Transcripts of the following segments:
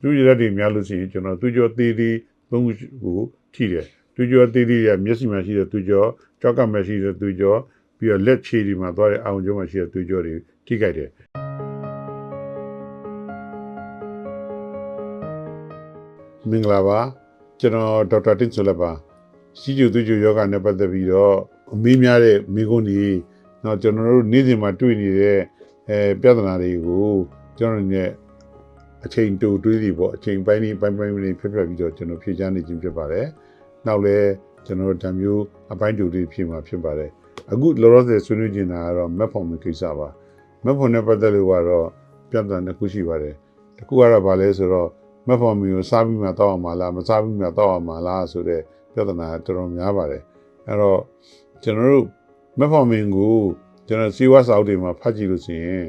သူရတဲ့တွေများလို့ရှိရင်ကျွန်တော်သူကြောသေးသေးသုံးခုကိုထိတယ်သူကြောသေးသေးရမျက်စိမှာရှိတဲ့သူကြောကြောက်ကမှာရှိတဲ့သူကြောပြီးတော့လက်ခြေဒီမှာသွားတဲ့အောင်ကျောမှာရှိတဲ့သူကြောတွေထိခိုက်တယ်မင်္ဂလာပါကျွန်တော်ဒေါက်တာတင်ဆိုလက်ပါစီကျူသူကျူယောဂနဲ့ပတ်သက်ပြီးတော့အမေးများတဲ့မိကုန်းကြီးတော့ကျွန်တော်တို့နေ့စဉ်မှာတွေ့နေတဲ့အဲပြဿနာတွေကိုကျွန်တော်တို့ ਨੇ အချိန်တူတွေးစီပေါ့အချိန်ပိုင်းလေးပိုင်းပိုင်းလေးဖြတ်ဖြတ်ပြီးတော့ကျွန်တော်ဖြေချနေခြင်းဖြစ်ပါတယ်။နောက်လဲကျွန်တော်တို့ဓာမျိုးအပိုင်းတူတွေဖြေမှာဖြစ်ပါတယ်။အခုလောလောဆယ်ဆွေးနွေးနေတာကတော့ map form ကိစ္စပါ။ map form နဲ့ပတ်သက်လို့ကတော့ပြဿနာတစ်ခုရှိပါတယ်။တစ်ခုကတော့ဗာလဲဆိုတော့ map form ကိုစားပြီးမှတောက်အောင်မလားမစားပြီးမှတောက်အောင်မလားဆိုတဲ့ပြဿနာတော်တော်များပါတယ်။အဲ့တော့ကျွန်တော်တို့ map form ကိုကျွန်တော်စီဝါစာအုပ်တွေမှာဖတ်ကြည့်လို့ရှိရင်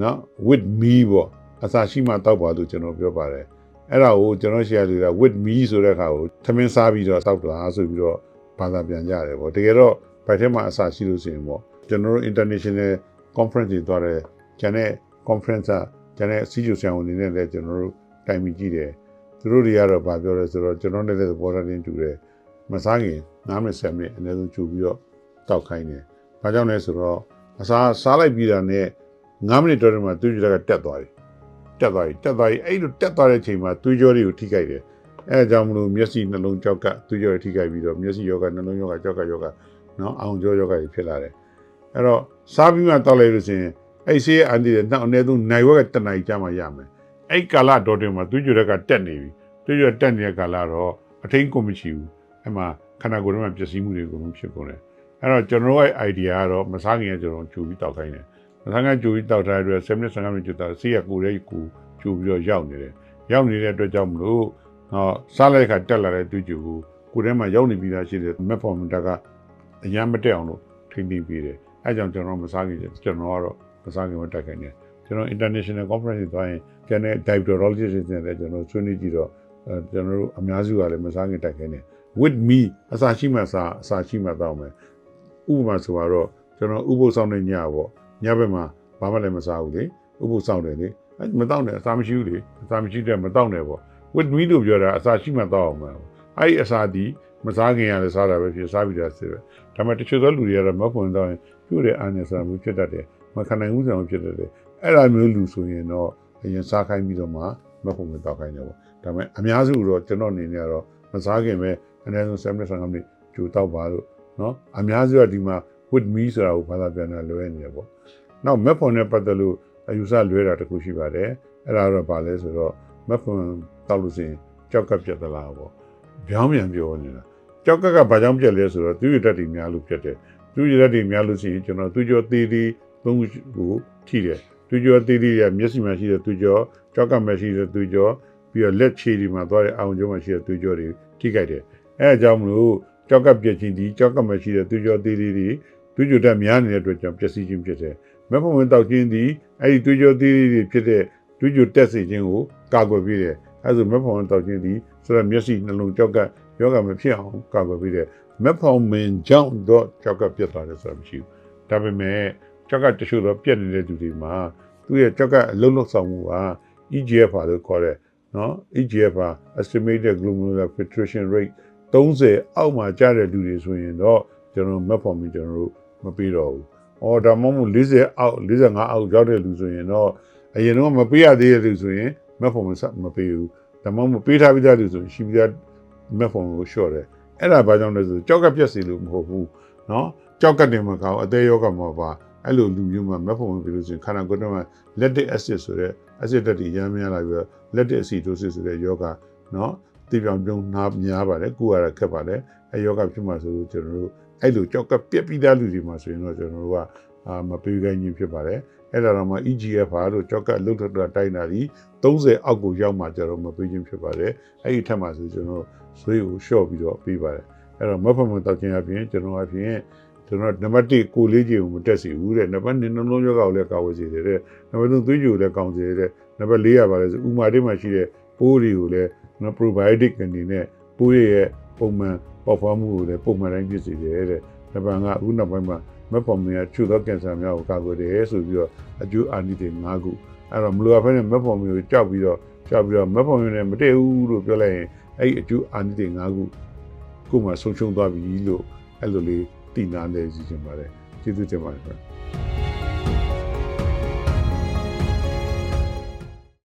နော် with me ပေါ့ အစာရှိမှတောက်ပါလို့ကျွန်တော်ပြောပါတယ်အဲ့ဒါကိုကျွန်တော်ရှေ့ရလူက with me ဆိုတဲ့အခါကိုသမင်းစားပြီးတော့တောက်တာဆိုပြီးတော့ဘာသာပြန်ကြတယ်ပေါ့တကယ်တော့ဘိုက်ထဲမှာအစာရှိလို့ရှိရင်ပေါ့ကျွန်တော်တို့ international conference တွေသွားတယ်ကျန်တဲ့ conference ကကျန်တဲ့စီဂျူဆန်ဝင်နေလည်းကျွန်တော်တို့တိုင်ပြီးကြည့်တယ်သူတို့တွေကတော့ဗာပြောလဲဆိုတော့ကျွန်တော်လည်းသဘောထားချင်းတူတယ်မစားခင်9မိနစ်10မိနစ်အနည်းဆုံးကြိုပြီးတော့တောက်ခိုင်းတယ်ဘာကြောင့်လဲဆိုတော့အစာစားလိုက်ပြီးတာနဲ့9မိနစ်တော်တော်မှသူ့ကြကတက်သွားတယ် တက်သွားပြီတက်သွားပြီအဲ့လိုတက်သွားတဲ့အချိန်မှာသွေးကြောတွေကိုထိခိုက်တယ်အဲအကြောင်းမလို့မျက်စိနှလုံးကြောက်ကသွေးကြောတွေထိခိုက်ပြီးတော့မျက်စိယောဂနှလုံးယောဂကြောက်ကယောဂနော်အောင်ကြောယောဂတွေဖြစ်လာတယ်အဲ့တော့စားပြီးမှတောက်လိုက်လို့ရှိရင်အဲ့ဆေးအန်တီတဲ့နောက်အနည်းဆုံးနိုင်ဝက်ကတနိုင်ကြာမှရမယ်အဲ့ကာလတော်တင်မှာသွေးကြောတွေကတက်နေပြီသွေးကြောတက်နေတဲ့ကာလတော့အထိန်ကိုမရှိဘူးအဲ့မှာခန္ဓာကိုယ်ထဲမှာပျက်စီးမှုတွေအကုန်လုံးဖြစ်ကုန်တယ်အဲ့တော့ကျွန်တော်ရဲ့ idea ကတော့မစားခင်ကကျွန်တော်ကြိုပြီးတောက်ခိုင်းတယ် မစားခင်ကြိုပြီးတောက်ထားတဲ့အတွက်7မိနစ်15မိနစ်ကြာတော့ဆေးရကိုယ်ရဲ့ကိုယ်ကြိုပြီးတော့ရောက်နေတယ်ရောက်နေတဲ့အတွက်ကြောင့်မလို့ဟောစားလိုက်ခါတက်လာတဲ့သူကြိုကိုကိုယ်ထဲမှာရောက်နေပြီးသားရှိတဲ့ map form တာကအရန်မတက်အောင်လို့ထိမ့်သိမ်းပေးတယ်အဲကြောင့်ကျွန်တော်မစားခင်ကျွန်တော်ကတော့မစားခင်မတက်ခင်နေကျွန်တော် international conference တွေသွားရင်ကျန်တဲ့ diabetologist တွေနဲ့ကျွန်တော်ဆွေးနွေးကြည့်တော့အဲကျွန်တော်တို့အများစုကလည်းမစားခင်တက်ခင်နေ with me အစာရှိမှစားအစာရှိမှတောက်မယ်ဥပမာဆိုတော့ကျွန်တော်ဥပုသ်ဆောင်တဲ့ညပေါ့ ညဘက်မှာဘာမှလည်းမစားဘူးလေဥပုသ်ဆောင်တယ်လေအဲမတောက်နဲ့အစာမရှိဘူးလေအစာမရှိတဲ့မတောက်နဲ့ပေါ့ with me လို့ပြောတာအစာရှိမှတောက်အောင်မှာအဲ့ဒီအစာဒီမစားခင်ရလဲစားတာပဲဖြစ်စားပြီးတာစစ်ပဲဒါပေမဲ့တချို့သောလူတွေကတော့မဖွင့်တော့ရင်ပြုတ်တဲ့အာနေစာမျိုးဖြစ်တတ်တယ်မခံနိုင်ဘူးဆိုအောင်ဖြစ်တတ်တယ်အဲ့ဒါမျိုးလူဆိုရင်တော့အရင်စားခိုင်းပြီးတော့မှမဖွင့်မတောက်ခိုင်းတယ်ပေါ့ဒါပေမဲ့အများစုတော့ကျွန်တော်အနေနဲ့ကတော့မစားခင်ပဲအနည်းဆုံး7မိနစ်15မိနစ်ကြိုတောက်ပါလို့နော်အများစုကဒီမှာ with me ဆိုတာကိုဘာသာပြန်တာလွဲနေတယ်ပေါ့ နောက် map ဖွင့်နဲ့ပတ်သက်လို့အယူဆလွဲတာတခုရှိပါတယ်အဲ့ဒါတော့ဗာလဲဆိုတော့မက်ဖွန်တောက်လို့ရှိရင်ကြောက်ကပ်ပြတ်သလားပေါ့ပြောင်းပြန်ပြောနေတာကြောက်ကပ်ကဘာကြောင့်ပြတ်လဲဆိုတော့သူရတက်တွေများလို့ပြတ်တယ်သူရတက်တွေများလို့ရှိရင်ကျွန်တော်သူကြောသေးသေးသုံးခုကိုထိတယ်သူကြောသေးသေးရမျက်စိမှာရှိတဲ့သူကြောကြောက်ကပ်မှာရှိတဲ့သူကြောပြီးတော့လက်ခြေဒီမှာသွားတဲ့အောင်ကျောမှာရှိတဲ့သူကြောတွေထိခိုက်တယ်အဲအကြောင်းမလို့ကြောက်ကပ်ပြတ်ခြင်းဒီကြောက်ကပ်မှာရှိတဲ့သူကြောသေးသေးတွေသူကြောတက်များနေတဲ့အတွက်ကြောင့်ပျက်စီးခြင်းဖြစ်တယ် မက်ဖုံဝင်တောက်ခြင်းသည်အဲ့ဒီတွေးကြောသေးသေးတွေဖြစ်တဲ့တွေးကြောတက်စေခြင်းကိုကာကွယ်ပေးတယ်အဲဒါဆိုမက်ဖုံဝင်တောက်ခြင်းသည်ဆိုတော့မျက်စိနှလုံးကြောက်ကယောဂမဖြစ်အောင်ကာကွယ်ပေးတယ်မက်ဖုံမင်ကြောင့်တော့ကြောက်ကပြတ်သွားတယ်ဆိုတာမရှိဘူးဒါပေမဲ့ကြောက်ကတချို့တော့ပြတ်နေတဲ့သူတွေမှာသူရဲ့ကြောက်ကအလုံးလုံးဆောင်မှုက EGF ပါလို့ခေါ်တယ်နော် EGF ပါ estimated glomerular filtration rate 30အောက်မှာကျတဲ့လူတွေဆိုရင်တော့ကျွန်တော်မက်ဖုံမင်ကျွန်တော်တို့မပေးတော့ဘူး။ အော်ဒါမှမဟုတ်40အောက်45အောက်ရောက်တဲ့လူဆိုရင်တော့အရင်တော့မပေးရသေးတဲ့လူဆိုရင်မက်ဖုန်မဆက်မပေးဘူး။ဒါမှမဟုတ်ပေးထားပြီးသားလူဆိုရင်ရှိပြီးသားမက်ဖုန်ကိုလျှော့တယ်။အဲ့ဒါဘာကြောင့်လဲဆိုကြောက်ကပြက်စီလို့မဟုတ်ဘူး။နော်။ကြောက်ကတင်မကောင်းအသေးယောဂမှာပါအဲ့လိုလူမျိုးမှာမက်ဖုန်ကိုပြီးလို့ဆိုရင်ခန္ဓာကိုယ်ထဲမှာ lactic acid ဆိုတဲ့ acid ဓာတ်တွေရမ်းများလာပြီးတော့ lactic acidosis ဆိုတဲ့ယောဂနော် တိပြောင်ပြုံးနာများပါတယ်ကုရတာခက်ပါတယ်အဲယောဂဖြစ်မှာဆိုလို့ကျွန်တော်တို့အဲ့လိုကြောက်ကပြက်ပြီးသားလူတွေမှာဆိုရင်တော့ကျွန်တော်တို့ကအာမပေးခိုင်းခြင်းဖြစ်ပါတယ်အဲ့ဒါတော့မှ EGF ဟာလို့ကြောက်ကလုတ်ထထတိုင်းတာဒီ30အောက်ကိုရောက်မှကျတော့မပေးခြင်းဖြစ်ပါတယ်အဲ့ဒီထက်မှဆိုကျွန်တော်ဆွေးကိုလျှော့ပြီးတော့ပေးပါတယ်အဲ့တော့မဖမတောက်ခြင်းအပြင်ကျွန်တော်အပြင်ကျွန်တော်နံပါတ်1ကိုလေးကြီးကိုမတက်စီဘူးတဲ့နံပါတ်2နှလုံးရောဂါကိုလည်းကာဝယ်စေတယ်တဲ့နံပါတ်3သွေးကြိုကိုလည်းကောင်းစေတယ်တဲ့နံပါတ်4ရပါလဲဆိုဥမာတိမှာရှိတဲ့ပိုးတွေကိုလည်း နော် probiotic အနေနဲ့ပိုးရဲ့ပုံမှန်ပေါက်ဖွားမှုကိုလည်းပုံမှန်တိုင်းဖြစ်စေတယ်တဲ့နံပါတ်5အခုနောက်ပိုင်းမှာမက်ဖော်မီယာချူသောကင်ဆာများကိုကာကွယ်တယ်ဆိုပြီးတော့အကျိုးအာနိသင်၅ခုအဲ့တော့မလိုအပ်ဖဲနဲ့မက်ဖော်မီကိုကြောက်ပြီးတော့ကြောက်ပြီးတော့မက်ဖောင်ရုံနဲ့မတည့်ဘူးလို့ပြောလိုက်ရင်အဲ့ဒီအကျိုးအာနိသင်၅ခုကိုယ်မှဆုံးရှုံးသွားပြီလို့အဲ့လိုလေးတည်နာနေစီချင်ပါတယ်ကျေးဇူးတင်ပါတယ်ခင်ဗျာ